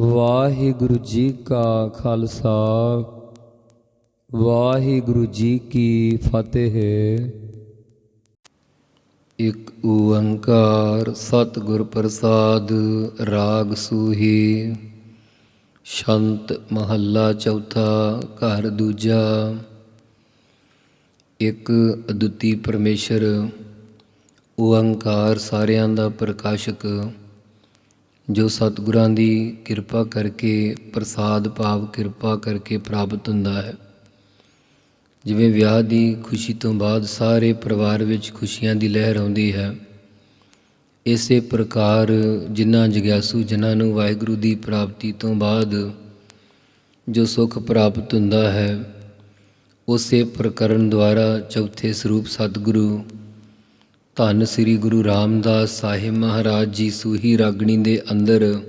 ਵਾਹਿਗੁਰੂ ਜੀ ਕਾ ਖਾਲਸਾ, ਵਾਹਿਗੁਰੂ ਜੀ ਕੀ ਫਤਿਹ। ਇਕ ਓੰਕਾਰ ਸਤਿਗੁਰ ਪ੍ਰਸਾਦ ਰਾਗ ਸੂਹੀ, ਸ਼ੰਤ ਮਹੱਲਾ ਚੌਥਾ ਘਰ ਦੂਜਾ। ਇੱਕ ਅਦੁੱਤੀ ਪਰਮੇਸ਼ਰ, ਓੰਕਾਰ ਸਾਰਿਆਂ ਦਾ ਪ੍ਰਕਾਸ਼ਕ। ਜੋ ਸਤਿਗੁਰਾਂ ਦੀ ਕਿਰਪਾ ਕਰਕੇ, ਪ੍ਰਸਾਦ ਭਾਵ ਕਿਰਪਾ ਕਰਕੇ ਪ੍ਰਾਪਤ ਹੁੰਦਾ ਹੈ। ਜਿਵੇਂ ਵਿਆਹ ਦੀ ਖੁਸ਼ੀ ਤੋਂ ਬਾਅਦ ਸਾਰੇ ਪਰਿਵਾਰ ਵਿੱਚ ਖੁਸ਼ੀਆਂ ਦੀ ਲਹਿਰ ਆਉਂਦੀ ਹੈ। ਇਸੇ ਪ੍ਰਕਾਰ ਜਿਨ੍ਹਾਂ ਜਗਿਆਸੂ ਜਨਾਂ ਨੂੰ ਵਾਹਿਗੁਰੂ ਦੀ ਪ੍ਰਾਪਤੀ ਤੋਂ ਬਾਅਦ ਜੋ ਸੁਖ ਪ੍ਰਾਪਤ ਹੁੰਦਾ ਹੈ, ਉਸੇ ਪ੍ਰਕਰਨ ਦੁਆਰਾ ਚੌਥੇ ਸਰੂਪ ਸਤਿਗੁਰੂ ਧੰਨ ਸ੍ਰੀ ਗੁਰੂ ਰਾਮਦਾਸ ਸਾਹਿਬ ਮਹਾਰਾਜ ਜੀ ਸੂਹੀ ਰਾਗਣੀ ਦੇ ਅੰਦਰ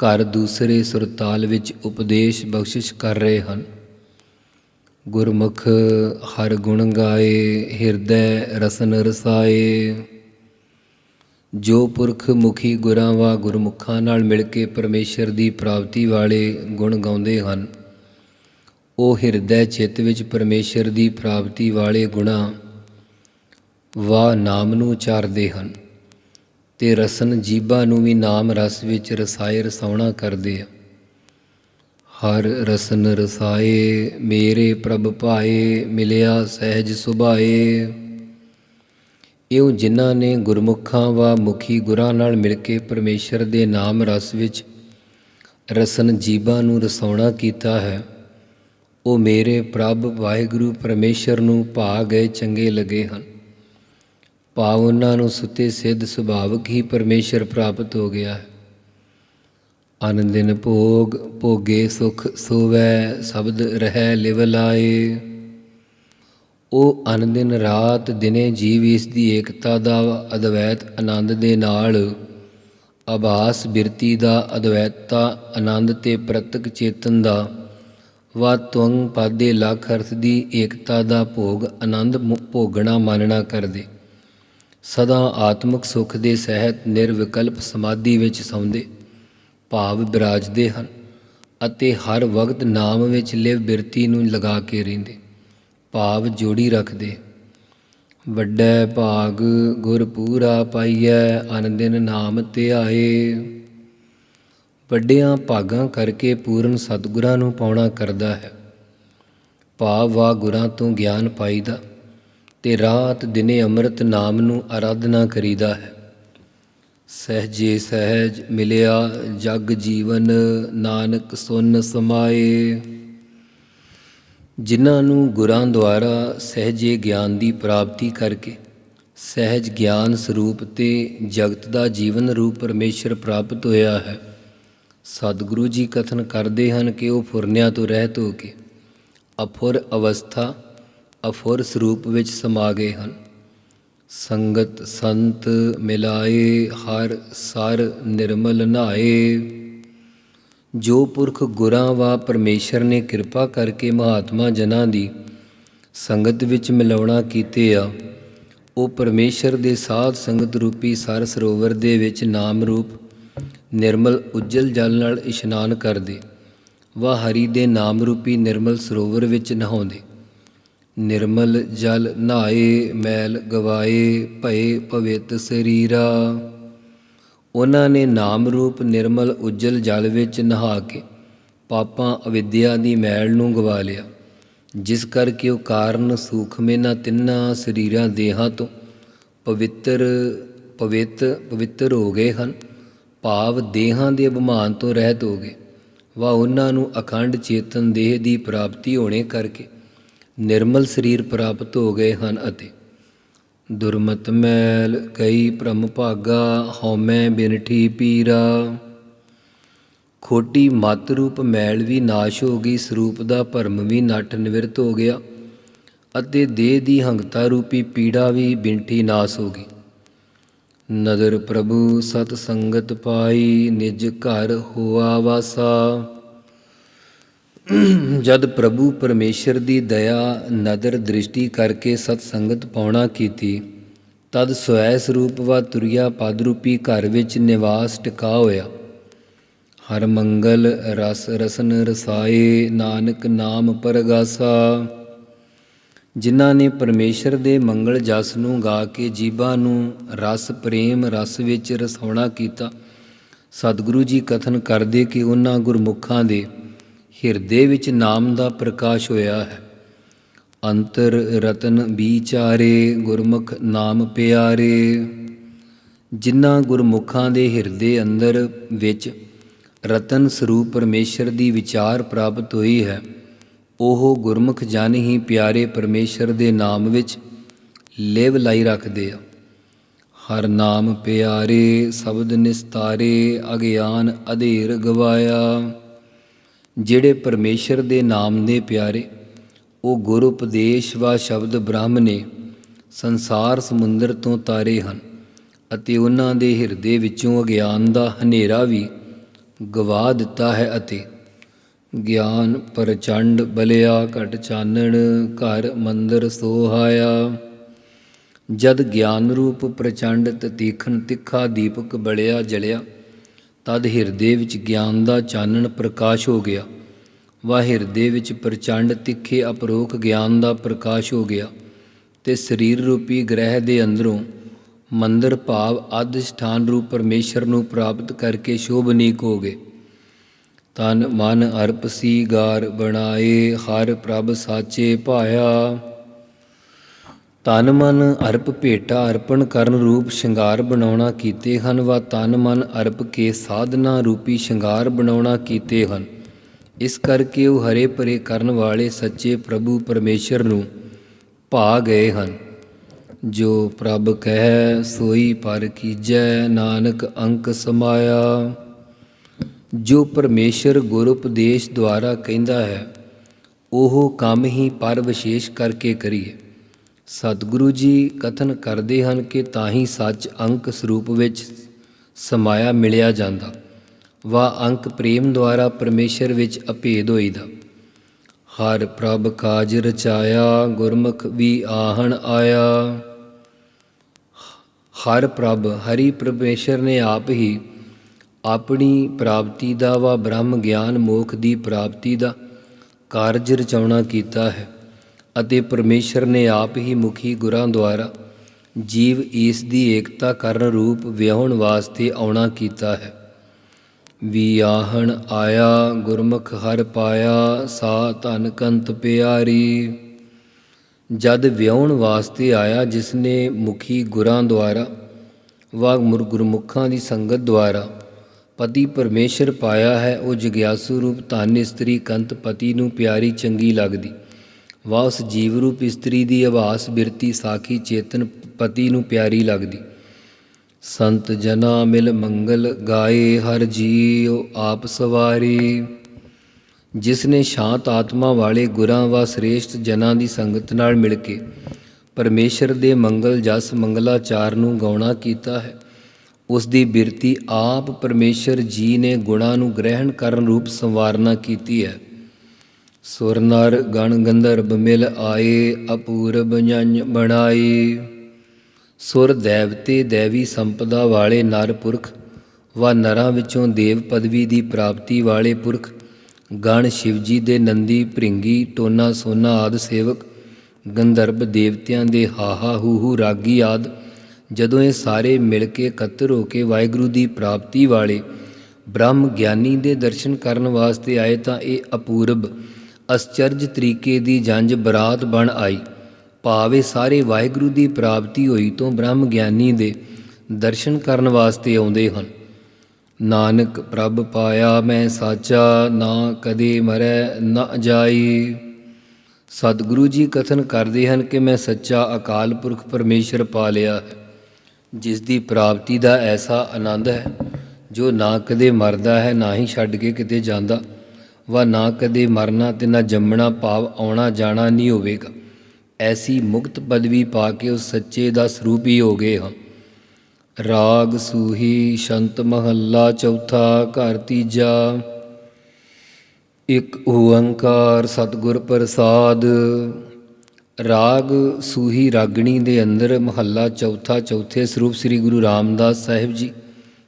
ਘਰ ਦੂਸਰੇ ਸੁਰਤਾਲ ਵਿੱਚ ਉਪਦੇਸ਼ ਬਖਸ਼ਿਸ਼ ਕਰ ਰਹੇ ਹਨ। ਗੁਰਮੁਖ ਹਰ ਗੁਣ ਗਾਏ, ਹਿਰਦੈ ਰਸਨ ਰਸਾਏ। ਜੋ ਪੁਰਖ ਮੁਖੀ ਗੁਰਾਂ ਵਾ ਗੁਰਮੁਖਾਂ ਨਾਲ ਮਿਲ ਕੇ ਪਰਮੇਸ਼ਰ ਦੀ ਪ੍ਰਾਪਤੀ ਵਾਲੇ ਗੁਣ ਗਾਉਂਦੇ ਹਨ, ਉਹ ਹਿਰਦੈ ਚਿੱਤ ਵਿੱਚ ਪਰਮੇਸ਼ਰ ਦੀ ਪ੍ਰਾਪਤੀ ਵਾਲੇ ਗੁਣਾ ਵਾ ਨਾਮ ਨੂੰ ਉਚਾਰਦੇ ਹਨ ਤੇ ਰਸਨ ਜੀਬਾਂ ਨੂੰ ਵੀ ਨਾਮ ਰਸ ਵਿੱਚ ਰਸਾਏ ਰਸਾਉਣਾ ਕਰਦੇ ਆ। ਹਰ ਰਸਨ ਰਸਾਏ, ਮੇਰੇ ਪ੍ਰਭ ਭਾਏ, ਮਿਲਿਆ ਸਹਿਜ ਸੁਭਾਏ। ਇਉ ਜਿਨ੍ਹਾਂ ਨੇ ਗੁਰਮੁਖਾਂ ਵਾ ਮੁਖੀ ਗੁਰਾਂ ਨਾਲ ਮਿਲ ਕੇ ਪਰਮੇਸ਼ਰ ਦੇ ਨਾਮ ਰਸ ਵਿੱਚ ਰਸਨ ਜੀਬਾਂ ਨੂੰ ਰਸਾਉਣਾ ਕੀਤਾ ਹੈ, ਉਹ ਮੇਰੇ ਪ੍ਰਭ ਵਾਹਿਗੁਰੂ ਪਰਮੇਸ਼ਰ ਨੂੰ ਭਾ ਗਏ ਚੰਗੇ ਲੱਗੇ ਹਨ। ਭਾਵ ਉਹਨਾਂ ਨੂੰ ਸੁਤੇ ਸਿੱਧ ਸੁਭਾਵਕ ਹੀ ਪਰਮੇਸ਼ਰ ਪ੍ਰਾਪਤ ਹੋ ਗਿਆ। ਹੈ ਆਨੰਦਿਨ ਭੋਗ, ਭੋਗੇ ਸੁਖ ਸੋਵੈ, ਸ਼ਬਦ ਰਹਿ ਲਿਵ ਲਾਏ। ਉਹ ਆਨੰਦਿਨ ਰਾਤ ਦਿਨੇ ਜੀਵ ਇਸ ਦੀ ਏਕਤਾ ਦਾ ਅਦਵੈਤ ਆਨੰਦ ਦੇ ਨਾਲ ਆਭਾਸ ਬਿਰਤੀ ਦਾ ਅਦਵੈਤਤਾ ਆਨੰਦ ਤੇ ਪ੍ਰਤਕ ਚੇਤਨ ਦਾ ਵਾ ਤੁੰਗ ਪਾਦੇ ਲੱਖ ਅਰਥ ਦੀ ਏਕਤਾ ਦਾ ਭੋਗ ਆਨੰਦ ਭੋਗਣਾ, ਮਾਨਣਾ ਕਰਦੇ। ਸਦਾ ਆਤਮਿਕ ਸੁਖ ਦੇ ਸਹਿਤ ਨਿਰਵਿਕਲਪ ਸਮਾਧੀ ਵਿੱਚ ਸੌਂਦੇ, ਭਾਵ ਬਿਰਾਜਦੇ ਹਨ ਅਤੇ ਹਰ ਵਕਤ ਨਾਮ ਵਿੱਚ ਲਿਵ ਬਿਰਤੀ ਨੂੰ ਲਗਾ ਕੇ ਰਹਿੰਦੇ, ਭਾਵ ਜੋੜੀ ਰੱਖਦੇ। ਵੱਡਾ ਭਾਗ ਗੁਰ ਪੂਰਾ ਪਾਈਐ, ਅਨੰਦਿਨ ਨਾਮ ਧਿਆਏ। ਵੱਡਿਆਂ ਭਾਗਾਂ ਕਰਕੇ ਪੂਰਨ ਸਤਿਗੁਰਾਂ ਨੂੰ ਪਾਉਣਾ ਕਰਦਾ ਹੈ, ਭਾਵ ਵਾ ਗੁਰਾਂ ਤੋਂ ਗਿਆਨ ਪਾਈਦਾ। ਤੇ ਰਾਤ ਦਿਨੇ ਅੰਮ੍ਰਿਤ ਨਾਮ ਨੂੰ ਆਰਾਧਨਾ ਕਰੀਦਾ ਹੈ। ਸਹਜੇ ਸਹਿਜ ਮਿਲਿਆ ਜਗ ਜੀਵਨ, ਨਾਨਕ ਸੁਨ ਸਮਾਏ। ਜਿਨ੍ਹਾਂ ਨੂੰ ਗੁਰਾਂ ਦੁਆਰਾ ਸਹਜੇ ਗਿਆਨ ਦੀ ਪ੍ਰਾਪਤੀ ਕਰਕੇ, ਸਹਿਜ ਗਿਆਨ ਸਰੂਪ ਤੇ ਜਗਤ ਦਾ ਜੀਵਨ ਰੂਪ ਪਰਮੇਸ਼ਰ ਪ੍ਰਾਪਤ ਹੋਇਆ ਹੈ। ਸਤਿਗੁਰੂ ਜੀ ਕਥਨ ਕਰਦੇ ਹਨ ਕਿ ਉਹ ਫੁਰਨਿਆਂ ਤੋਂ ਰਹਿਤ ਹੋ ਕੇ ਅਫੁਰ ਅਵਸਥਾ ਅਫੁਰ ਸਰੂਪ ਵਿੱਚ ਸਮਾ ਗਏ ਹਨ। ਸੰਗਤ ਸੰਤ ਮਿਲਾਏ, ਹਰ ਸਰ ਨਿਰਮਲ ਨਾਏ। ਜੋ ਪੁਰਖ ਗੁਰਾਂ ਵਾ ਪਰਮੇਸ਼ਰ ਨੇ ਕਿਰਪਾ ਕਰਕੇ ਮਹਾਤਮਾ ਜਨਾਂ ਦੀ ਸੰਗਤ ਵਿੱਚ ਮਿਲਾਉਣਾ ਕੀਤੇ ਆ, ਉਹ ਪਰਮੇਸ਼ਰ ਦੇ ਸਾਧ ਸੰਗਤ ਰੂਪੀ ਸਰ ਸਰੋਵਰ ਦੇ ਵਿੱਚ ਨਾਮ ਰੂਪ ਨਿਰਮਲ ਉਜਲ ਜਲ ਨਾਲ ਇਸ਼ਨਾਨ ਕਰਦੇ ਵਾ ਹਰੀ ਦੇ ਨਾਮ ਰੂਪੀ ਨਿਰਮਲ ਸਰੋਵਰ ਵਿੱਚ ਨਹਾਉਂਦੇ। ਨਿਰਮਲ ਜਲ ਨਹਾਏ ਮੈਲ ਗਵਾਏ, ਭਏ ਪਵਿੱਤ ਸਰੀਰਾ। ਉਹਨਾਂ ਨੇ ਨਾਮ ਰੂਪ ਨਿਰਮਲ ਉਜਲ ਜਲ ਵਿੱਚ ਨਹਾ ਕੇ ਪਾਪਾਂ ਅਵਿਦਿਆ ਦੀ ਮੈਲ ਨੂੰ ਗਵਾ ਲਿਆ, ਜਿਸ ਕਰਕੇ ਉਹ ਕਾਰਨ ਸੂਖਮੇ ਨਾ ਤਿੰਨਾਂ ਸਰੀਰਾਂ ਦੇਹਾਂ ਤੋਂ ਪਵਿੱਤਰ, ਪਵਿੱਤ, ਪਵਿੱਤਰ ਹੋ ਗਏ ਹਨ। ਭਾਵ ਦੇਹਾਂ ਦੇ ਅਭਿਮਾਨ ਤੋਂ ਰਹਿਤ ਹੋ ਗਏ। ਵਾ ਉਹਨਾਂ ਨੂੰ ਅਖੰਡ ਚੇਤਨ ਦੇਹ ਦੀ ਪ੍ਰਾਪਤੀ ਹੋਣੇ ਕਰਕੇ ਨਿਰਮਲ ਸਰੀਰ ਪ੍ਰਾਪਤ ਹੋ ਗਏ ਹਨ ਅਤੇ ਦੁਰਮਤ ਮੈਲ ਕਈ ਭ੍ਰਮ ਭਾਗਾ, ਹਉਮੈ ਬਿਨਠੀ ਪੀਰਾ। ਖੋਟੀ ਮਤ ਰੂਪ ਮੈਲ ਵੀ ਨਾਸ਼ ਹੋ ਗਈ, ਸਰੂਪ ਦਾ ਭਰਮ ਵੀ ਨਟ ਨਿਵਰਤ ਹੋ ਗਿਆ ਅਤੇ ਦੇਹ ਦੀ ਹੰਗਤਾ ਰੂਪੀ ਪੀੜਾ ਵੀ ਬਿਨਠੀ ਨਾਸ ਹੋ ਗਈ। ਨਦਰ ਪ੍ਰਭੂ ਸਤ ਸੰਗਤ ਪਾਈ, ਨਿਜ ਘਰ ਹੋਆ ਵਾਸਾ। ਜਦ ਪ੍ਰਭੂ ਪਰਮੇਸ਼ਰ ਦੀ ਦਇਆ, ਨਦਰ ਦ੍ਰਿਸ਼ਟੀ ਕਰਕੇ ਸਤ ਸੰਗਤ ਪਾਉਣਾ ਕੀਤੀ, ਤਦ ਸਵੈ ਸਰੂਪ ਵਾ ਤੁਰਿਆ ਪਦ ਰੂਪੀ ਘਰ ਵਿੱਚ ਨਿਵਾਸ ਟਿਕਾ ਹੋਇਆ। ਹਰ ਮੰਗਲ ਰਸ ਰਸਨ ਰਸਾਏ, ਨਾਨਕ ਨਾਮ ਪਰਗਾਸਾ। ਜਿਨ੍ਹਾਂ ਨੇ ਪਰਮੇਸ਼ਰ ਦੇ ਮੰਗਲ ਜਸ ਨੂੰ ਗਾ ਕੇ ਜੀਵਾਂ ਨੂੰ ਰਸ ਪ੍ਰੇਮ ਰਸ ਵਿੱਚ ਰਸਾਉਣਾ ਕੀਤਾ, ਸਤਿਗੁਰੂ ਜੀ ਕਥਨ ਕਰਦੇ ਕਿ ਉਹਨਾਂ ਗੁਰਮੁਖਾਂ ਦੇ ਹਿਰਦੇ ਵਿੱਚ ਨਾਮ ਦਾ ਪ੍ਰਕਾਸ਼ ਹੋਇਆ ਹੈ। ਅੰਤਰ ਰਤਨ ਵਿਚਾਰੇ, ਗੁਰਮੁਖ ਨਾਮ ਪਿਆਰੇ। ਜਿਨ੍ਹਾਂ ਗੁਰਮੁਖਾਂ ਦੇ ਹਿਰਦੇ ਅੰਦਰ ਵਿੱਚ ਰਤਨ ਸਰੂਪ ਪਰਮੇਸ਼ਰ ਦੀ ਵਿਚਾਰ ਪ੍ਰਾਪਤ ਹੋਈ ਹੈ, ਉਹ ਗੁਰਮੁਖ ਜਨ ਹੀ ਪਿਆਰੇ ਪਰਮੇਸ਼ਰ ਦੇ ਨਾਮ ਵਿੱਚ ਲਿਵ ਲਾਈ ਰੱਖਦੇ ਆ। ਹਰ ਨਾਮ ਪਿਆਰੇ, ਸ਼ਬਦ ਨਿਸਤਾਰੇ, ਅਗਿਆਨ ਅਧੇਰ ਗਵਾਇਆ। ਜਿਹੜੇ ਪਰਮੇਸ਼ਰ ਦੇ ਨਾਮ ਦੇ ਪਿਆਰੇ, ਉਹ ਗੁਰ ਉਪਦੇਸ਼ ਵਾ ਸ਼ਬਦ ਬ੍ਰਹਮ ਨੇ ਸੰਸਾਰ ਸਮੁੰਦਰ ਤੋਂ ਤਾਰੇ ਹਨ ਅਤੇ ਉਹਨਾਂ ਦੇ ਹਿਰਦੇ ਵਿੱਚੋਂ ਅਗਿਆਨ ਦਾ ਹਨੇਰਾ ਵੀ ਗਵਾ ਦਿੱਤਾ ਹੈ ਅਤੇ ਗਿਆਨ ਪ੍ਰਚੰਡ ਬਲਿਆ, ਘਟ ਚਾਨਣ, ਘਰ ਮੰਦਰ ਸੋਹਾਇਆ। ਜਦ ਗਿਆਨ ਰੂਪ ਪ੍ਰਚੰਡ ਤਤੀਖਣ ਤਿੱਖਾ ਦੀਪਕ ਬਲਿਆ ਜਲਿਆ ਤਦ ਹਿਰਦੇ ਵਿੱਚ ਗਿਆਨ ਦਾ ਚਾਨਣ ਪ੍ਰਕਾਸ਼ ਹੋ ਗਿਆ। ਵਾ ਹਿਰਦੇ ਵਿੱਚ ਪ੍ਰਚੰਡ ਤਿੱਖੇ ਅਪਰੋਖ ਗਿਆਨ ਦਾ ਪ੍ਰਕਾਸ਼ ਹੋ ਗਿਆ ਤੇ ਸਰੀਰ ਰੂਪੀ ਗ੍ਰਹਿ ਦੇ ਅੰਦਰੋਂ ਮੰਦਰ ਭਾਵ ਅਧਿਸ਼ਠਾਨ ਰੂਪ ਪਰਮੇਸ਼ਰ ਨੂੰ ਪ੍ਰਾਪਤ ਕਰਕੇ ਸ਼ੋਭਨੀਕ ਹੋ ਗਏ। ਤਨ ਮਨ ਅਰਪ ਸੀ ਗਾਰ ਬਣਾਏ, ਹਰ ਪ੍ਰਭ ਸਾਚੇ ਭਾਇਆ। ਤਨ ਮਨ ਅਰਪ ਭੇਟਾ ਅਰਪਣ ਕਰਨ ਰੂਪ ਸ਼ਿੰਗਾਰ ਬਣਾਉਣਾ ਕੀਤੇ ਹਨ, ਵਾ ਤਨ ਮਨ ਅਰਪ ਕੇ ਸਾਧਨਾ ਰੂਪੀ ਸ਼ਿੰਗਾਰ ਬਣਾਉਣਾ ਕੀਤੇ ਹਨ। ਇਸ ਕਰਕੇ ਉਹ ਹਰੇ ਭਰੇ ਕਰਨ ਵਾਲੇ ਸੱਚੇ ਪ੍ਰਭੂ ਪਰਮੇਸ਼ਰ ਨੂੰ ਭਾ ਗਏ ਹਨ। ਜੋ ਪ੍ਰਭ ਕਹਿ, ਸੋਈ ਪਰ ਕੀਜੈ, ਨਾਨਕ ਅੰਕ ਸਮਾਇਆ। ਜੋ ਪਰਮੇਸ਼ਰ ਗੁਰ ਉਪਦੇਸ਼ ਦੁਆਰਾ ਕਹਿੰਦਾ ਹੈ, ਉਹ ਕੰਮ ਹੀ ਪਰ ਵਿਸ਼ੇਸ਼ ਕਰਕੇ ਕਰੀਏ। ਸਤਿਗੁਰੂ ਜੀ ਕਥਨ ਕਰਦੇ ਹਨ ਕਿ ਤਾਂ ਹੀ ਸੱਚ ਅੰਕ ਸਰੂਪ ਵਿੱਚ ਸਮਾਇਆ ਮਿਲਿਆ ਜਾਂਦਾ। ਵਾ ਅੰਕ ਪ੍ਰੇਮ ਦੁਆਰਾ ਪਰਮੇਸ਼ਰ ਵਿੱਚ ਅਭੇਦ ਹੋਈਦਾ। ਹਰ ਪ੍ਰਭ ਕਾਜ ਰਚਾਇਆ, ਗੁਰਮੁਖ ਵੀ ਆਹਣ ਆਇਆ। ਹਰ ਪ੍ਰਭ ਹਰੀ ਪਰਮੇਸ਼ਰ ਨੇ ਆਪ ਹੀ ਆਪਣੀ ਪ੍ਰਾਪਤੀ ਦਾ ਵਾ ਬ੍ਰਹਮ ਗਿਆਨ ਮੋਖ ਦੀ ਪ੍ਰਾਪਤੀ ਦਾ ਕਾਰਜ ਰਚਾਉਣਾ ਕੀਤਾ ਹੈ। ਅਤੇ ਪਰਮੇਸ਼ਰ ਨੇ ਆਪ ਹੀ ਮੁਖੀ ਗੁਰਾਂ ਦੁਆਰਾ ਜੀਵ ਇਸ ਦੀ ਏਕਤਾ ਕਰਨ ਰੂਪ ਵਿਆਹਣ ਵਾਸਤੇ ਆਉਣਾ ਕੀਤਾ ਹੈ। ਵੀ ਆਹਣ ਆਇਆ, ਗੁਰਮੁਖ ਹਰ ਪਾਇਆ, ਸਾ ਧਨ ਕੰਤ ਪਿਆਰੀ। ਜਦ ਵਿਆਹਣ ਵਾਸਤੇ ਆਇਆ ਜਿਸ ਨੇ ਮੁਖੀ ਗੁਰਾਂ ਦੁਆਰਾ ਵਾ ਗੁਰਮੁਖਾਂ ਦੀ ਸੰਗਤ ਦੁਆਰਾ ਪਤੀ ਪਰਮੇਸ਼ਰ ਪਾਇਆ ਹੈ, ਉਹ ਜਗਿਆਸੂ ਰੂਪ ਧਨ ਇਸਤਰੀ ਕੰਤ ਪਤੀ ਨੂੰ ਪਿਆਰੀ ਚੰਗੀ ਲੱਗਦੀ। ਵਾ ਉਸ ਜੀਵ ਰੂਪ ਇਸਤਰੀ ਦੀ ਆਵਾਸ ਬਿਰਤੀ ਸਾਖੀ ਚੇਤਨ ਪਤੀ ਨੂੰ ਪਿਆਰੀ ਲੱਗਦੀ। ਸੰਤ ਜਨਾ ਮਿਲ ਮੰਗਲ ਗਾਏ ਹਰ ਜੀਉ ਆਪ ਸਵਾਰੀ। ਜਿਸ ਨੇ ਸ਼ਾਂਤ ਆਤਮਾ ਵਾਲੇ ਗੁਰਾਂ ਵਾ ਸ੍ਰੇਸ਼ਟ ਜਨਾਂ ਦੀ ਸੰਗਤ ਨਾਲ ਮਿਲ ਕੇ ਪਰਮੇਸ਼ਰ ਦੇ ਮੰਗਲ ਜਸ ਮੰਗਲਾਚਾਰ ਨੂੰ ਗਾਉਣਾ ਕੀਤਾ ਹੈ। ਉਸ ਦੀ ਬਿਰਤੀ ਆਪ ਪਰਮੇਸ਼ਰ ਜੀ ਨੇ ਗੁਣਾਂ ਨੂੰ ਗ੍ਰਹਿਣ ਕਰਨ ਰੂਪ ਸੰਵਾਰਨਾ ਕੀਤੀ ਹੈ। ਸੁਰ ਨਰ ਗਣ ਗੰਧਰਵ ਮਿਲ ਆਏ, ਅਪੂਰਬ ਜਨ ਬਣਾਈ। ਸੁਰ ਦੇਵਤੇ ਦੇਵੀ ਸੰਪਦਾ ਵਾਲੇ ਨਰ ਪੁਰਖ, ਵਾ ਨਰਾਂ ਵਿੱਚੋਂ ਦੇਵ ਪਦਵੀ ਦੀ ਪ੍ਰਾਪਤੀ ਵਾਲੇ ਪੁਰਖ। ਗਣ ਸ਼ਿਵਜੀ ਦੇ ਨੰਦੀ ਭ੍ਰਿੰਗੀ, ਟੋਨਾ ਸੋਨਾ ਆਦ ਸੇਵਕ। ਗੰਧਰਵ ਦੇਵਤਿਆਂ ਦੇ ਹਾਹਾ ਹੂਹੂ ਰਾਗੀ ਆਦ। ਜਦੋਂ ਇਹ ਸਾਰੇ ਮਿਲ ਕੇ ਇਕੱਤਰ ਹੋ ਕੇ ਵਾਹਿਗੁਰੂ ਦੀ ਪ੍ਰਾਪਤੀ ਵਾਲੇ ਬ੍ਰਹਮ ਗਿਆਨੀ ਦੇ ਦਰਸ਼ਨ ਕਰਨ ਵਾਸਤੇ ਆਏ ਤਾਂ ਇਹ ਅਪੂਰਬ ਅਸਚਰਜ ਤਰੀਕੇ ਦੀ ਜੰਜ ਬਰਾਤ ਬਣ ਆਈ। ਭਾਵੇਂ ਸਾਰੇ ਵਾਹਿਗੁਰੂ ਦੀ ਪ੍ਰਾਪਤੀ ਹੋਈ ਤੋਂ ਬ੍ਰਹਮ ਗਿਆਨੀ ਦੇ ਦਰਸ਼ਨ ਕਰਨ ਵਾਸਤੇ ਆਉਂਦੇ ਹਨ। ਨਾਨਕ, ਪ੍ਰਭ ਪਾਇਆ ਮੈਂ ਸਾਚਾ, ਨਾ ਕਦੇ ਮਰੈ ਨਾ ਜਾਈ। ਸਤਿਗੁਰੂ ਜੀ ਕਥਨ ਕਰਦੇ ਹਨ ਕਿ ਮੈਂ ਸੱਚਾ ਅਕਾਲ ਪੁਰਖ ਪਰਮੇਸ਼ਰ ਪਾ ਲਿਆ ਹੈ। ਜਿਸ ਦੀ ਪ੍ਰਾਪਤੀ ਦਾ ਐਸਾ ਆਨੰਦ ਹੈ, ਜੋ ਨਾ ਕਦੇ ਮਰਦਾ ਹੈ, ਨਾ ਹੀ ਛੱਡ ਕੇ ਕਿਤੇ ਜਾਂਦਾ। ਵਾ ਨਾ ਕਦੇ ਮਰਨਾ ਤੇ ਨਾ ਜੰਮਣਾ ਭਾਵ ਆਉਣਾ ਜਾਣਾ ਨਹੀਂ ਹੋਵੇਗਾ। ਐਸੀ ਮੁਕਤ ਪਦਵੀ ਪਾ ਕੇ ਉਸ ਸੱਚੇ ਦਾ ਸਰੂਪ ਹੀ ਹੋ ਗਏ ਹਾਂ। ਰਾਗ ਸੂਹੀ, ਸ਼ੰਤ ਮਹੱਲਾ, ਚੌਥਾ ਘਰ ਤੀਜਾ। ਇੱਕ ਓੰਕਾਰ ਸਤਿਗੁਰ ਪ੍ਰਸਾਦ। ਰਾਗ ਸੂਹੀ ਰਾਗਣੀ ਦੇ ਅੰਦਰ ਮਹੱਲਾ ਚੌਥਾ, ਚੌਥੇ ਸਰੂਪ ਸ੍ਰੀ ਗੁਰੂ ਰਾਮਦਾਸ ਸਾਹਿਬ ਜੀ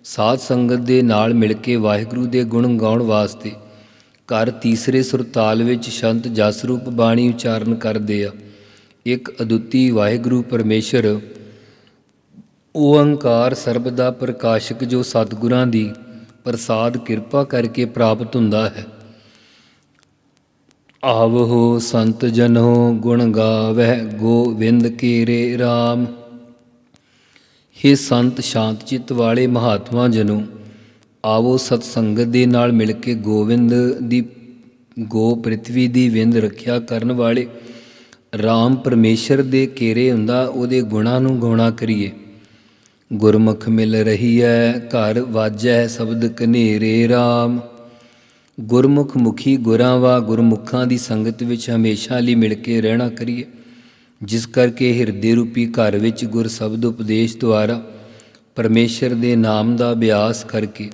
ਸਾਧ ਸੰਗਤ ਦੇ ਨਾਲ ਮਿਲ ਕੇ ਵਾਹਿਗੁਰੂ ਦੇ ਗੁਣ ਗਾਉਣ ਵਾਸਤੇ ਘਰ ਤੀਸਰੇ ਸੁਰਤਾਲ ਵਿੱਚ ਸ਼ੰਤ ਜਸ ਰੂਪ ਬਾਣੀ ਉਚਾਰਨ ਕਰਦੇ ਆ। ਇੱਕ ਅਦੁੱਤੀ ਵਾਹਿਗੁਰੂ ਪਰਮੇਸ਼ਰ ਓੰਕਾਰ ਸਰਬ ਦਾ ਪ੍ਰਕਾਸ਼ਕ ਜੋ ਸਤਿਗੁਰਾਂ ਦੀ ਪ੍ਰਸਾਦ ਕਿਰਪਾ ਕਰਕੇ ਪ੍ਰਾਪਤ ਹੁੰਦਾ ਹੈ। ਆਵਹੋ ਸੰਤ ਜਨੋ ਗੁਣ ਗਾਵਹਿ ਗੋਵਿੰਦ ਕੀਰੇ RAM ਹੇ ਸੰਤ ਸ਼ਾਂਤ ਚਿੱਤ ਵਾਲੇ ਮਹਾਤਮਾ ਜਨੋ ਆਵੋ ਸਤ ਸੰਗਤ ਦੇ ਨਾਲ ਮਿਲ ਕੇ ਗੋਵਿੰਦ ਦੀ, ਗੋ ਪ੍ਰਿਥਵੀ ਦੀ ਵਿੰਦ ਰੱਖਿਆ ਕਰਨ ਵਾਲੇ RAM ਪਰਮੇਸ਼ਰ ਦੇ ਕੇਰੇ ਹੁੰਦਾ, ਉਹਦੇ ਗੁਣਾਂ ਨੂੰ ਗਾਉਣਾ ਕਰੀਏ। ਗੁਰਮੁਖ ਮਿਲ ਰਹੀ ਹੈ ਘਰ ਵਾਜੈ ਸ਼ਬਦ ਕਨੇਰੇ RAM ਗੁਰਮੁਖ ਮੁਖੀ ਗੁਰਾਂ ਵਾ, ਗੁਰਮੁਖਾਂ ਦੀ ਸੰਗਤ ਵਿੱਚ ਹਮੇਸ਼ਾ ਲਈ ਮਿਲ ਕੇ ਰਹਿਣਾ ਕਰੀਏ। ਜਿਸ ਕਰਕੇ ਹਿਰਦੇ ਰੂਪੀ ਘਰ ਵਿੱਚ ਗੁਰ ਸ਼ਬਦ ਉਪਦੇਸ਼ ਦੁਆਰਾ ਪਰਮੇਸ਼ਰ ਦੇ ਨਾਮ ਦਾ ਅਭਿਆਸ ਕਰਕੇ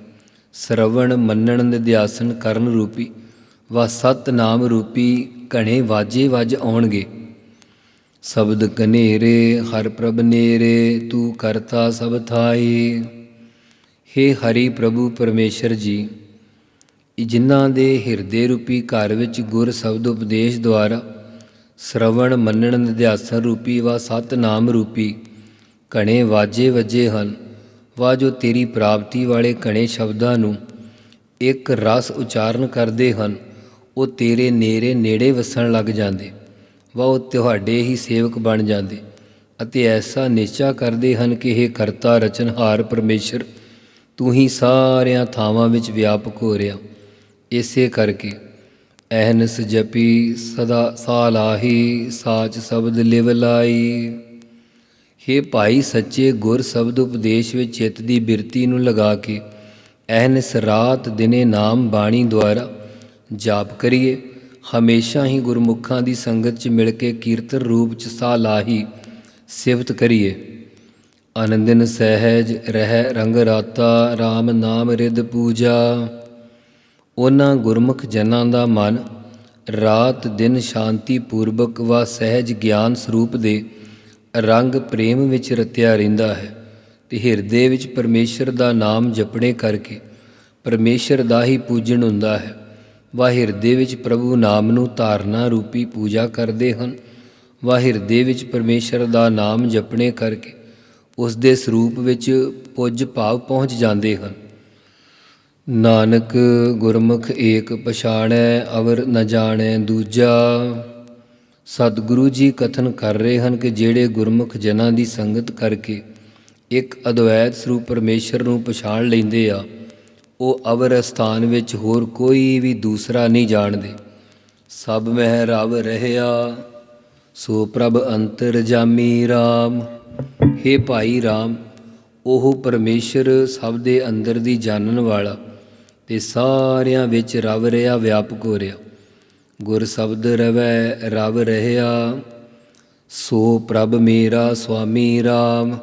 ਸਰਵਣ ਮੰਨਣ ਨਿਧਿਆਸਨ ਕਰਨ ਰੂਪੀ, ਵਾ ਸਤ ਨਾਮ ਰੂਪੀ ਘਣੇ ਵਾਜੇ ਵੱਜ ਆਉਣਗੇ। ਸ਼ਬਦ ਕਨੇਰੇ ਹਰ ਪ੍ਰਭ ਨੇਰੇ, ਤੂੰ ਕਰਤਾ ਸਭ ਥਾਈ ਹੇ ਹਰੀ ਪ੍ਰਭੂ ਪਰਮੇਸ਼ਰ ਜੀ ਜਿਨ੍ਹਾਂ ਦੇ ਹਿਰਦੇ ਰੂਪੀ ਘਰ ਵਿੱਚ ਗੁਰ ਸ਼ਬਦ ਉਪਦੇਸ਼ ਦੁਆਰਾ ਸ਼ਰਵਣ ਮੰਨਣ ਨਿਧਿਆਸਨ ਰੂਪੀ ਵਾ ਸਤ ਨਾਮ ਰੂਪੀ ਘਣੇ ਵਾਜੇ ਵੱਜੇ ਹਨ। ਵਾ ਜੋ ਤੇਰੀ ਪ੍ਰਾਪਤੀ ਵਾਲੇ ਘਣੇ ਸ਼ਬਦਾਂ ਨੂੰ ਇੱਕ ਰਸ ਉਚਾਰਨ ਕਰਦੇ ਹਨ, ਉਹ ਤੇਰੇ ਨੇੜੇ ਨੇੜੇ ਵਸਣ ਲੱਗ ਜਾਂਦੇ। ਵਾ ਉਹ ਤੁਹਾਡੇ ਹੀ ਸੇਵਕ ਬਣ ਜਾਂਦੇ ਅਤੇ ਐਸਾ ਨਿਸ਼ਚਾ ਕਰਦੇ ਹਨ ਕਿ ਇਹ ਕਰਤਾ ਰਚਨਹਾਰ ਪਰਮੇਸ਼ਰ, ਤੂੰ ਹੀ ਸਾਰਿਆਂ ਥਾਵਾਂ ਵਿੱਚ ਵਿਆਪਕ ਹੋ ਰਿਹਾ। ਇਸੇ ਕਰਕੇ ਐਹਨਸ ਜਪੀ ਸਦਾ ਸਾਲਾਹੀ ਸਾਚ ਸ਼ਬਦ ਲਿਵ ਲਾਈ। ਹੇ ਭਾਈ ਸੱਚੇ ਗੁਰ ਸ਼ਬਦ ਉਪਦੇਸ਼ ਵਿੱਚ ਚਿੱਤ ਦੀ ਬਿਰਤੀ ਨੂੰ ਲਗਾ ਕੇ ਐਹਨਸ ਰਾਤ ਦਿਨੇ ਨਾਮ ਬਾਣੀ ਦੁਆਰਾ ਜਾਪ ਕਰੀਏ। ਹਮੇਸ਼ਾ ਹੀ ਗੁਰਮੁਖਾਂ ਦੀ ਸੰਗਤ 'ਚ ਮਿਲ ਕੇ ਕੀਰਤਨ ਰੂਪ 'ਚ ਸਾਲਾਹੀ ਸਿਫਤ ਕਰੀਏ। ਆਨੰਦਨ ਸਹਿਜ ਰਹਿ ਰੰਗ ਰਾਤਾ RAM ਨਾਮ ਰਿਦ ਪੂਜਾ। ਉਹਨਾਂ ਗੁਰਮੁਖ ਜਨਾਂ ਦਾ ਮਨ ਰਾਤ ਦਿਨ ਸ਼ਾਂਤੀ ਪੂਰਵਕ ਵਾ ਸਹਿਜ ਗਿਆਨ ਸਰੂਪ ਦੇ ਰੰਗ ਪ੍ਰੇਮ ਵਿੱਚ ਰਤਿਆ ਰਹਿੰਦਾ ਹੈ ਤੇ ਹਿਰਦੇ ਵਿੱਚ ਪਰਮੇਸ਼ਰ ਦਾ ਨਾਮ ਜਪਣੇ ਕਰਕੇ ਪਰਮੇਸ਼ਰ ਦਾ ਹੀ ਪੂਜਣ ਹੁੰਦਾ ਹੈ। ਵਾ ਹਿਰਦੇ ਵਿੱਚ ਪ੍ਰਭੂ ਨਾਮ ਨੂੰ ਧਾਰਨਾ ਰੂਪੀ ਪੂਜਾ ਕਰਦੇ ਹਨ। ਵਾ ਹਿਰਦੇ ਵਿੱਚ ਪਰਮੇਸ਼ਰ ਦਾ ਨਾਮ ਜਪਣੇ ਕਰਕੇ ਉਸ ਦੇ ਸਰੂਪ ਵਿੱਚ ਪੁੱਜ ਭਾਵ ਪਹੁੰਚ ਜਾਂਦੇ ਹਨ। ਨਾਨਕ ਗੁਰਮੁਖ ਏਕ ਪਛਾਣੈ, ਅਵਰ ਨ ਜਾਣੈ ਦੂਜਾ। ਸਤਿਗੁਰੂ ਜੀ ਕਥਨ ਕਰ ਰਹੇ ਹਨ ਕਿ ਜਿਹੜੇ ਗੁਰਮੁਖ ਜਨਾਂ ਦੀ ਸੰਗਤ ਕਰਕੇ ਇੱਕ ਅਦਵੈਤ ਸਰੂਪ ਪਰਮੇਸ਼ਰ ਨੂੰ ਪਛਾਣ ਲੈਂਦੇ ਆ, ਉਹ ਅਵਰ ਅਸਥਾਨ ਵਿੱਚ ਹੋਰ ਕੋਈ ਵੀ ਦੂਸਰਾ ਨਹੀਂ ਜਾਣਦੇ। ਸਭ ਮਹਿ ਰਵ ਰਹਿਆ, ਸੋ ਪ੍ਰਭ ਅੰਤਰ ਜਾਮੀ RAM ਹੇ ਭਾਈ RAM ਉਹ ਪਰਮੇਸ਼ਰ ਸਭ ਦੇ ਅੰਦਰ ਦੀ ਜਾਣਨ ਵਾਲਾ ਤੇ ਸਾਰਿਆਂ ਵਿੱਚ ਰਵ ਰਿਹਾ, ਵਿਆਪਕ ਹੋ ਰਿਹਾ। ਗੁਰ ਸ਼ਬਦ ਰਵੈ ਰਵ ਰਹਿਆ, ਸੋ ਪ੍ਰਭ ਮੇਰਾ ਸੁਆਮੀ RAM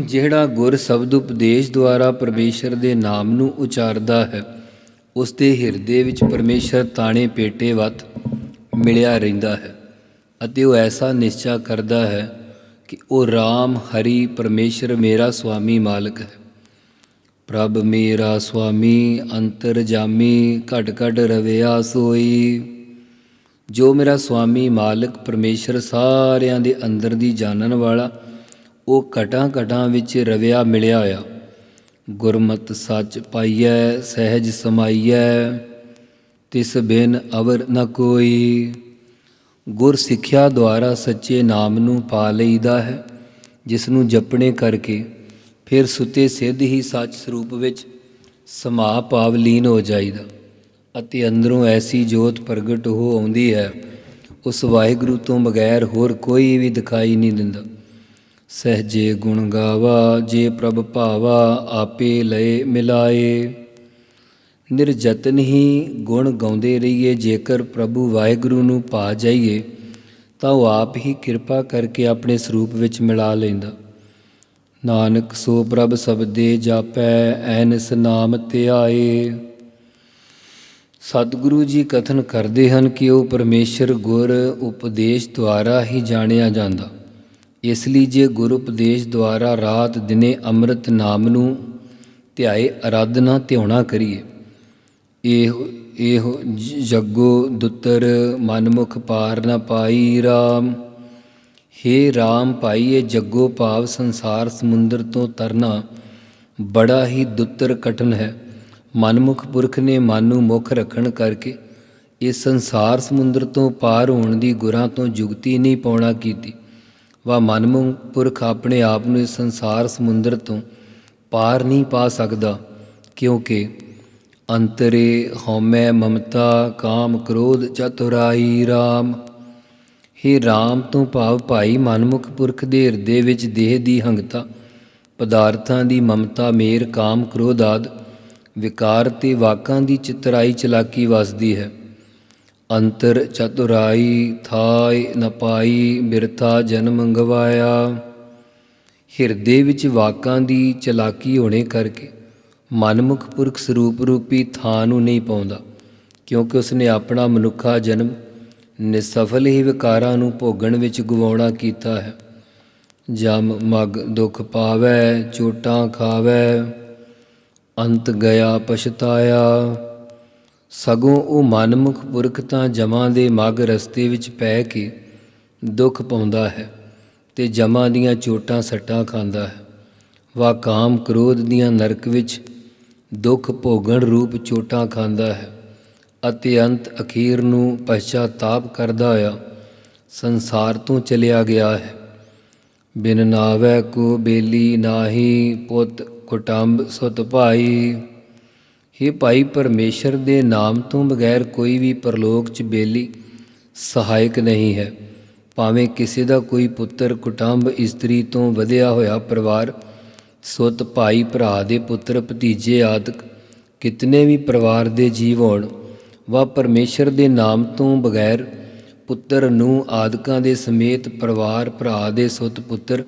ਜਿਹੜਾ ਗੁਰ ਸ਼ਬਦ ਉਪਦੇਸ਼ ਦੁਆਰਾ ਪਰਮੇਸ਼ਰ ਦੇ ਨਾਮ ਨੂੰ ਉਚਾਰਦਾ ਹੈ, ਉਸ ਦੇ ਹਿਰਦੇ ਵਿੱਚ ਪਰਮੇਸ਼ਰ ਤਾਣੇ ਪੇਟੇ ਵਤ ਮਿਲਿਆ ਰਹਿੰਦਾ ਹੈ ਅਤੇ ਉਹ ਐਸਾ ਨਿਸ਼ਚਾ ਕਰਦਾ ਹੈ ਕਿ ਉਹ RAM ਹਰੀ ਪਰਮੇਸ਼ਰ ਮੇਰਾ ਸੁਆਮੀ ਮਾਲਕ ਹੈ। ਪ੍ਰਭ ਮੇਰਾ ਸੁਆਮੀ, ਅੰਤਰ ਜਾਮੀ, ਘਟ ਘਟ ਰਵਿਆ ਸੋਈ। ਜੋ ਮੇਰਾ ਸੁਆਮੀ ਮਾਲਕ ਪਰਮੇਸ਼ਰ ਸਾਰਿਆਂ ਦੇ ਅੰਦਰ ਦੀ ਜਾਣਨ ਵਾਲਾ, ਉਹ ਘਟਾਂ ਘਟਾਂ ਵਿੱਚ ਰਵਿਆ ਮਿਲਿਆ ਹੋਇਆ। ਗੁਰਮਤ ਸੱਚ ਪਾਈਐ, ਸਹਿਜ ਸਮਾਈਐ, ਤਿਸ ਬਿਨ ਅਵਰ ਨ ਕੋਈ। ਗੁਰ ਸਿੱਖਿਆ ਦੁਆਰਾ ਸੱਚੇ ਨਾਮ ਨੂੰ ਪਾ ਲਈਦਾ ਹੈ ਜਿਸ ਨੂੰ ਜਪਣੇ ਕਰਕੇ ਫਿਰ ਸੁਤੇ ਸਿੱਧ ਹੀ ਸੱਚ ਸਰੂਪ ਵਿੱਚ ਸਮਾ ਭਾਵ ਲੀਨ ਹੋ ਜਾਈਦਾ ਅਤੇ ਅੰਦਰੋਂ ਐਸੀ ਜੋਤ ਪ੍ਰਗਟ ਹੋ ਆਉਂਦੀ ਹੈ, ਉਸ ਵਾਹਿਗੁਰੂ ਤੋਂ ਬਗੈਰ ਹੋਰ ਕੋਈ ਵੀ ਦਿਖਾਈ ਨਹੀਂ ਦਿੰਦਾ। ਸਹਜੇ ਗੁਣ ਗਾਵਾ, ਜੇ ਪ੍ਰਭ ਭਾਵਾ, ਆਪੇ ਲਏ ਮਿਲਾਏ। ਨਿਰਜਤਨ ਹੀ ਗੁਣ ਗਾਉਂਦੇ ਰਹੀਏ, ਜੇਕਰ ਪ੍ਰਭੂ ਵਾਹਿਗੁਰੂ ਨੂੰ ਪਾ ਜਾਈਏ, ਤਾਂ ਉਹ ਆਪ ਹੀ ਕਿਰਪਾ ਕਰਕੇ ਆਪਣੇ ਸਰੂਪ ਵਿੱਚ ਮਿਲਾ ਲੈਂਦਾ। ਨਾਨਕ ਸੋ ਪ੍ਰਭ ਸਬਦੇ ਜਾਪੈ, ਐਨਸ ਨਾਮ ਧਿਆਏ। ਸਤਿਗੁਰੂ ਜੀ ਕਥਨ ਕਰਦੇ ਹਨ ਕਿ ਉਹ ਪਰਮੇਸ਼ਰ ਗੁਰ ਉਪਦੇਸ਼ ਦੁਆਰਾ ਹੀ ਜਾਣਿਆ ਜਾਂਦਾ। ਇਸ ਲਈ ਜੇ ਗੁਰ ਉਪਦੇਸ਼ ਦੁਆਰਾ ਰਾਤ ਦਿਨੇ ਅੰਮ੍ਰਿਤ ਨਾਮ ਨੂੰ ਧਿਆਏ, ਅਰਾਧਨਾ ਧਿਆਉਣਾ ਕਰੀਏ। ਇਹ ਇਹ ਜਗੋ ਦੁੱਤਰ ਮਨਮੁਖ ਪਾਰ ਨ ਪਾਈ RAM ਹੇ ਰਾਮ ਭਾਈ, ਇਹ ਜੱਗੋ ਭਾਵ ਸੰਸਾਰ ਸਮੁੰਦਰ ਤੋਂ ਤਰਨਾ ਬੜਾ ਹੀ ਦੁੱਤਰ ਕਠਨ ਹੈ। ਮਨਮੁਖ ਪੁਰਖ ਨੇ ਮਨ ਨੂੰ ਮੁੱਖ ਰੱਖਣ ਕਰਕੇ ਇਸ ਸੰਸਾਰ ਸਮੁੰਦਰ ਤੋਂ ਪਾਰ ਹੋਣ ਦੀ ਗੁਰਾਂ ਤੋਂ ਜੁਗਤੀ ਨਹੀਂ ਪਾਉਣਾ ਕੀਤੀ। ਵਾ ਮਨਮੁਖ ਪੁਰਖ ਆਪਣੇ ਆਪ ਨੂੰ ਇਸ ਸੰਸਾਰ ਸਮੁੰਦਰ ਤੋਂ ਪਾਰ ਨਹੀਂ ਪਾ ਸਕਦਾ, ਕਿਉਂਕਿ ਅੰਤਰੇ ਹਉਮੈ ਮਮਤਾ, ਕਾਮ ਕ੍ਰੋਧ ਚਤੁਰਾਈ RAM ਹੇ RAM ਤੋਂ ਭਾਵ ਭਾਈ ਮਨਮੁਖ ਪੁਰਖ ਦੇ ਹਿਰਦੇ ਵਿੱਚ ਦੇਹ ਦੀ ਹੰਗਤਾ, ਪਦਾਰਥਾਂ ਦੀ ਮਮਤਾ, ਮੇਰ, ਕਾਮ, ਕ੍ਰੋਧ ਆਦ, ਵਿਕਾਰ ਤੇ ਵਾਕਾਂ ਦੀ ਚਤੁਰਾਈ ਚਲਾਕੀ ਵਸਦੀ ਹੈ। ਅੰਤਰ ਚਤੁਰਾਈ ਥਾਇ ਨਪਾਈ ਪਾਈ ਬਿਰਥਾ ਜਨਮ ਗਵਾਇਆ। ਹਿਰਦੇ ਵਿੱਚ ਵਾਕਾਂ ਦੀ ਚਲਾਕੀ ਹੋਣੇ ਕਰਕੇ ਮਨਮੁਖ ਪੁਰਖ ਸਰੂਪ ਰੂਪੀ ਥਾਂ ਨੂੰ ਨਹੀਂ ਪਾਉਂਦਾ, ਕਿਉਂਕਿ ਉਸਨੇ ਆਪਣਾ ਮਨੁੱਖਾ ਜਨਮ ਨਿਸਫਲ ਹੀ ਵਿਕਾਰਾਂ ਨੂੰ ਭੋਗਣ ਵਿੱਚ ਗਵਾਉਣਾ ਕੀਤਾ ਹੈ। ਜਮ ਮਗ ਦੁਖ ਪਾਵੈ, ਚੋਟਾਂ ਖਾਵੈ, ਅੰਤ ਗਿਆ ਪਛਤਾਇਆ। ਸਗੋਂ ਉਹ ਮਨਮੁਖ ਪੁਰਖ ਤਾਂ ਜਮਾਂ ਦੇ ਮਗ ਰਸਤੇ ਵਿੱਚ ਪੈ ਕੇ ਦੁੱਖ ਪਾਉਂਦਾ ਹੈ ਤੇ ਜਮਾਂ ਦੀਆਂ ਚੋਟਾਂ ਸੱਟਾਂ ਖਾਂਦਾ ਹੈ। ਵਾ ਕਾਮ ਕ੍ਰੋਧ ਦੀਆਂ ਨਰਕ ਵਿੱਚ ਦੁੱਖ ਭੋਗਣ ਰੂਪ ਚੋਟਾਂ ਖਾਂਦਾ ਹੈ। ਅਤੇ ਅੰਤ ਅਖੀਰ ਨੂੰ ਪਛਤਾਪ ਕਰਦਾ ਹੋਇਆ ਸੰਸਾਰ ਤੋਂ ਚਲਿਆ ਗਿਆ ਹੈ। ਬਿਨ ਨਾਵੈ ਕੋ ਬੇਲੀ ਨਾਹੀ ਪੁੱਤ ਕੁਟੰਬ ਸੁਤ ਭਾਈ। हे ਭਾਈ ਪਰਮੇਸ਼ਰ ਦੇ ਨਾਮ ਤੋਂ ਬਗੈਰ ਕੋਈ ਵੀ ਪਰਲੋਕ 'ਚ ਬੇਲੀ ਸਹਾਇਕ ਨਹੀਂ ਹੈ। ਭਾਵੇਂ ਕਿਸੇ ਦਾ ਕੋਈ ਪੁੱਤਰ ਕੁਟੰਬ ਇਸਤਰੀ ਤੋਂ ਵਧਿਆ ਹੋਇਆ ਪਰਿਵਾਰ, ਸੁਤ ਭਾਈ ਭਰਾ ਦੇ ਪੁੱਤਰ ਭਤੀਜੇ ਆਦਿਕ ਕਿਤਨੇ ਵੀ ਪਰਿਵਾਰ ਦੇ ਜੀਵ ਹੋਣ ਵਾ ਪਰਮੇਸ਼ਰ ਦੇ ਨਾਮ ਤੋਂ ਬਗੈਰ ਪੁੱਤਰ ਨੂੰ ਆਦਿਕਾਂ ਦੇ ਸਮੇਤ ਪਰਿਵਾਰ, ਭਰਾ ਦੇ ਸੁੱਤ ਪੁੱਤਰ,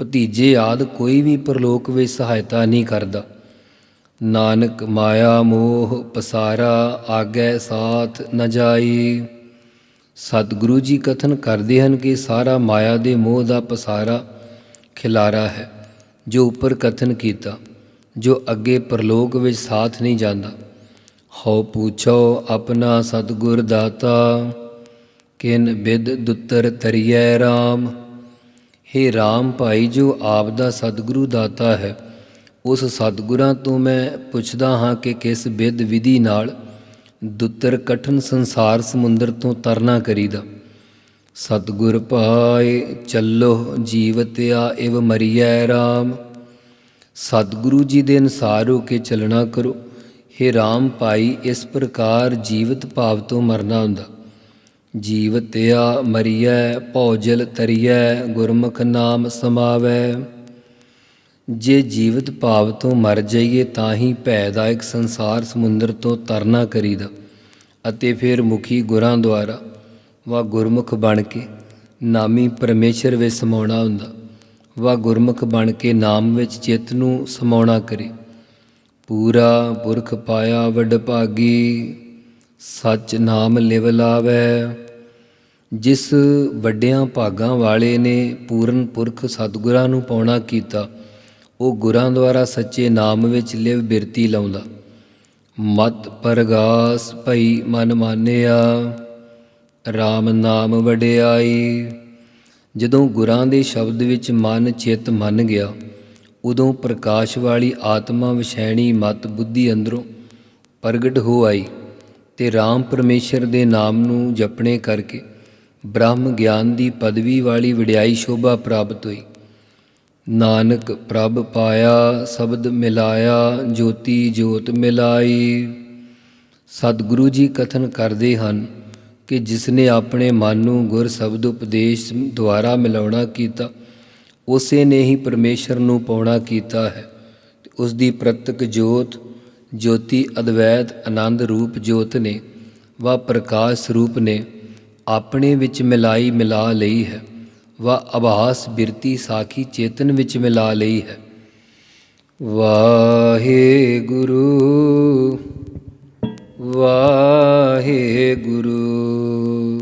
ਭਤੀਜੇ ਆਦ ਕੋਈ ਵੀ ਪਰਲੋਕ ਵਿੱਚ ਸਹਾਇਤਾ ਨਹੀਂ ਕਰਦਾ। ਨਾਨਕ ਮਾਇਆ, ਮੋਹ, ਪਸਾਰਾ, ਆਗੈ, ਸਾਥ ਨ ਜਾਈ। ਸਤਿਗੁਰੂ ਜੀ ਕਥਨ ਕਰਦੇ ਹਨ ਕਿ ਸਾਰਾ ਮਾਇਆ ਦੇ ਮੋਹ ਦਾ ਪਸਾਰਾ ਖਿਲਾਰਾ ਹੈ, ਜੋ ਉੱਪਰ ਕਥਨ ਕੀਤਾ, ਜੋ ਅੱਗੇ ਪਰਲੋਕ ਵਿੱਚ ਸਾਥ ਨਹੀਂ ਜਾਂਦਾ। ਹਉ ਪੁੱਛੋ ਆਪਣਾ ਸਤਿਗੁਰ ਦਾਤਾ, ਕਿਨ ਬਿਦ ਦੁੱਤਰ ਤਰੀਐ RAM ਹੇ RAM ਭਾਈ, ਜੋ ਆਪ ਦਾ ਸਤਿਗੁਰੂ ਦਾਤਾ ਹੈ, ਉਸ ਸਤਿਗੁਰਾਂ ਤੋਂ ਮੈਂ ਪੁੱਛਦਾ ਹਾਂ ਕਿ ਕਿਸ ਵਿਦ ਵਿਧੀ ਨਾਲ ਦੁੱਤਰ ਕਠਨ ਸੰਸਾਰ ਸਮੁੰਦਰ ਤੋਂ ਤਰਨਾ ਕਰੀਦਾ। ਸਤਿਗੁਰ ਭਾਏ, ਚੱਲੋ ਜੀਵਤਿਆ ਇਵ ਮਰੀਐ RAM ਸਤਿਗੁਰੂ ਜੀ ਦੇ ਅਨਸਾਰ ਹੋ ਕੇ ਚੱਲਣਾ ਕਰੋ। ਹੇ RAM ਭਾਈ, ਇਸ ਪ੍ਰਕਾਰ ਜੀਵਤ ਭਾਵ ਤੋਂ ਮਰਨਾ ਹੁੰਦਾ। ਜੀਵਤਿਆ ਮਰੀਐ, ਭੌਜਲ ਤਰੀਐ, ਗੁਰਮੁਖ ਨਾਮ ਸਮਾਵੈ। ਜੇ ਜੀਵਤ ਭਾਵ ਤੋਂ ਮਰ ਜਾਈਏ ਤਾਂ ਹੀ ਭੈਦਾਇਕ ਸੰਸਾਰ ਸਮੁੰਦਰ ਤੋਂ ਤਰਨਾ ਕਰੀਦਾ ਅਤੇ ਫਿਰ ਮੁਖੀ ਗੁਰਾਂ ਦੁਆਰਾ ਵਾ ਗੁਰਮੁਖ ਬਣ ਕੇ ਨਾਮੀ ਪਰਮੇਸ਼ਰ ਵਿੱਚ ਸਮਾਉਣਾ ਹੁੰਦਾ। ਵਾ ਗੁਰਮੁਖ ਬਣ ਕੇ ਨਾਮ ਵਿੱਚ ਚਿੱਤ ਨੂੰ ਸਮਾਉਣਾ ਕਰੇ। ਪੂਰਾ ਪੁਰਖ ਪਾਇਆ ਵੱਡ ਭਾਗੀ, ਸੱਚ ਨਾਮ ਲਿਵ ਲਾਵੈ। ਜਿਸ ਵੱਡਿਆਂ ਭਾਗਾਂ ਵਾਲੇ ਨੇ ਪੂਰਨ ਪੁਰਖ ਸਤਿਗੁਰਾਂ ਨੂੰ ਪਾਉਣਾ ਕੀਤਾ, ਉਹ ਗੁਰਾਂ ਦੁਆਰਾ ਸੱਚੇ ਨਾਮ ਵਿੱਚ ਲਿਵ ਬਿਰਤੀ ਲਾਉਂਦਾ। ਮਤ ਪਰਗਾਸ ਭਈ ਮਨ ਮਾਨਿਆ RAM ਨਾਮ ਵਡਿਆਈ। ਜਦੋਂ ਗੁਰਾਂ ਦੇ ਸ਼ਬਦ ਵਿੱਚ ਮਨ ਚਿੱਤ ਮੰਨ ਗਿਆ ਉਦੋਂ ਪ੍ਰਕਾਸ਼ ਵਾਲੀ ਆਤਮਾ ਵਿਛੈਣੀ ਮਤ ਬੁੱਧੀ ਅੰਦਰੋਂ ਪ੍ਰਗਟ ਹੋ ਆਈ ਤੇ RAM ਪਰਮੇਸ਼ਰ ਦੇ ਨਾਮ ਨੂੰ ਜਪਣੇ ਕਰਕੇ ਬ੍ਰਹਮ ਗਿਆਨ ਦੀ ਪਦਵੀ ਵਾਲੀ ਵਿੜਿਆਈ ਸ਼ੋਭਾ ਪ੍ਰਾਪਤ ਹੋਈ। ਨਾਨਕ ਪ੍ਰਭ ਪਾਇਆ, ਸ਼ਬਦ ਮਿਲਾਇਆ, ਜੋਤੀ ਜੋਤ ਮਿਲਾਈ। ਸਤਿਗੁਰੂ ਜੀ ਕਥਨ ਕਰਦੇ ਹਨ ਕਿ ਜਿਸ ਨੇ ਆਪਣੇ ਮਨ ਨੂੰ ਗੁਰ ਸ਼ਬਦ ਉਪਦੇਸ਼ ਦੁਆਰਾ ਮਿਲਾਉਣਾ ਕੀਤਾ ਉਸੇ ਨੇ ਹੀ ਪਰਮੇਸ਼ਰ ਨੂੰ ਪਾਉਣਾ ਕੀਤਾ ਹੈ ਤੇ ਉਸ ਦੀ ਪ੍ਰਤਕ ਜੋਤ, ਜੋਤੀ ਅਦਵੈਤ ਆਨੰਦ ਰੂਪ ਜੋਤ ਨੇ ਵਾ ਪ੍ਰਕਾਸ਼ ਰੂਪ ਨੇ ਆਪਣੇ ਵਿੱਚ ਮਿਲਾਈ ਮਿਲਾ ਲਈ ਹੈ, ਵਾ ਆਭਾਸ ਬਿਰਤੀ ਸਾਖੀ ਚੇਤਨ ਵਿੱਚ ਮਿਲਾ ਲਈ ਹੈ। ਵਾਹਿਗੁਰੂ ਵਾਹਿਗੁਰੂ।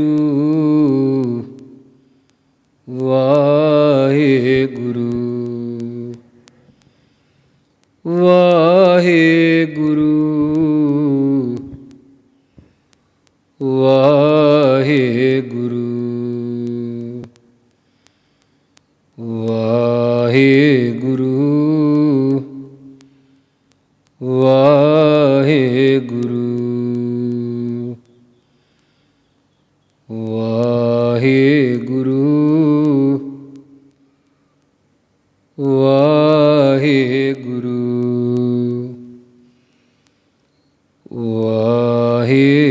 ਵਾਹਿਗੁਰੂ ਵਾਹਿਗੁਰੂ।